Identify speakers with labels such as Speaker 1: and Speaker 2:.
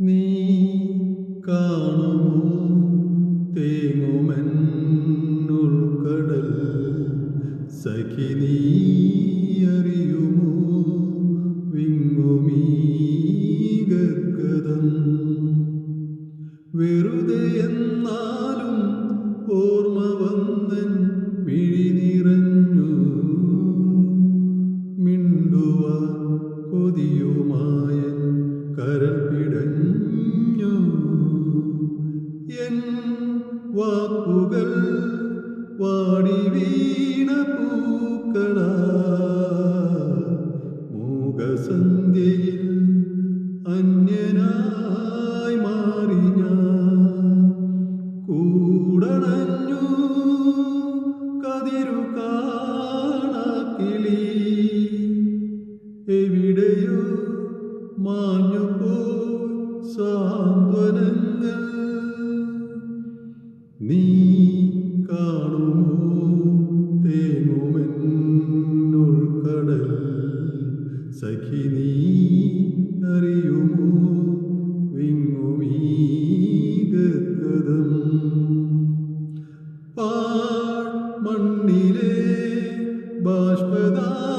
Speaker 1: നീ കാണുമോ? തേങ്ങുമെന്നുൾക്കടൽ സഖി നീ വെറുതെ എന്നാലും വാക്കുകൾ വാടി വീണ പൂക്കള. മൂകസന്ധ്യയിൽ അന്യനായി മാറി ഞാൻ. കൂടണഞ്ഞു കതിരു കാണാക്കിളി എവിടെയോ മാഞ്ഞു പോ സാന്ത്വനങ്ങൾ നീ കാണുമോ? തേങ്ങുമെന്നുൾക്കടൽ സഖി നീ അറിയുമോ? വിങ്ങുമീകൃതം പാ മണ്ണിലെ ബാഷ്പദാ